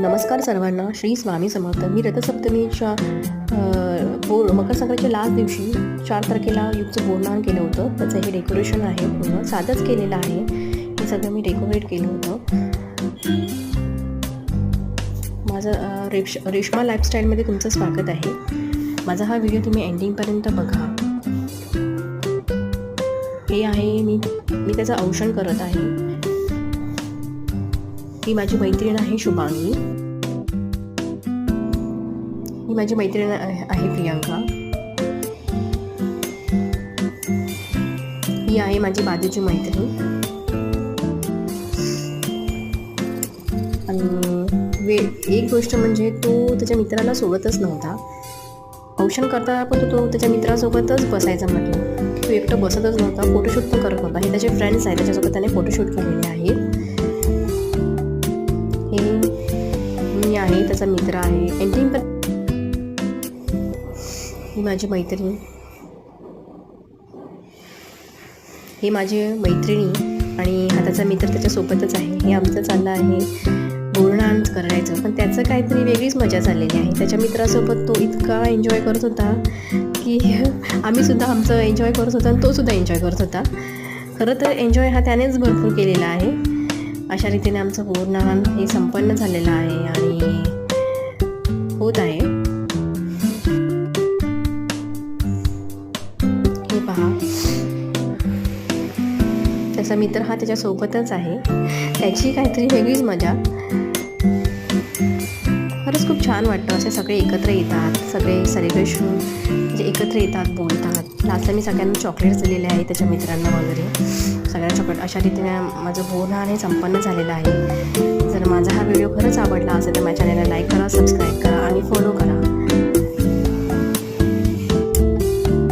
नमस्कार सर्वांना. श्री स्वामी समर्थ. मी रथसप्तमीच्या अ, बोर मकर संक्रांतीच्या लास्ट दिवशी चार तारखेला युगचं बोरनान केलं होतं. त्याचं हे डेकोरेशन आहे पूर्ण. साधंच केलेलं आहे. हे सगळं मी डेकोरेट केलं होतं. माझं रेश रेश्मा लाईफस्टाईलमध्ये तुमचं स्वागत आहे. माझा हा व्हिडिओ तुम्ही एंडिंगपर्यंत बघा. हे आहे मी मी त्याचं औषण करत आहे. ही माझी मैत्रीण आहे शुभांगी. ही माझी मैत्रीण आहे प्रियांका. ही आहे माझी बाजूची मैत्रीण. आणि वे एक गोष्ट म्हणजे तो त्याच्या मित्राला सोबतच नव्हता. औषण करता पण तो त्याच्या मित्रासोबतच बसायचा म्हटलं. तो एकटं बसतच नव्हता फोटोशूट पण करत नव्हता. हे त्याचे फ्रेंड्स आहेत त्याच्यासोबत त्याने फोटोशूट केलेले आहेत हे मी आहे त्याचा मित्र आहे. एंडिंग पण ही माझी मैत्रीण. ही माझी मैत्रिणी आणि हा त्याचा मित्र त्याच्यासोबतच आहे. हे आमचं चाललं आहे बोलणं करायचं. पण त्याचं काहीतरी वेगळीच मजा चाललेली आहे. त्याच्या मित्रासोबत तो इतका एन्जॉय करत होता की आम्हीसुद्धा आमचं एन्जॉय करत होतो आणि तोसुद्धा एन्जॉय करत होता. खरं तर एन्जॉय हा त्यानेच भरपूर केलेला आहे. अशा रीतीने आमचं पूर्ण हे संपन्न झालेलं आहे आणि होत आहे. हे पहा. त्याचा मित्र हा त्याच्यासोबतच आहे. त्याची काहीतरी वेगळीच मजा. खूप छान वाटतं. असे सगळे एकत्र येतात सगळे सेलिब्रेशन म्हणजे एकत्र येतात बोलतात. लास्टला मी सगळ्यांना चॉकलेट्स दिलेले आहे त्याच्या मित्रांना वगैरे. सगळ्या चॉकलेट अशा रीतीने माझं बोलणं हे संपन्न झालेलं आहे. जर माझा हा व्हिडिओ खरंच आवडला असेल तर माझ्या चॅनलला लाईक करा सबस्क्राईब करा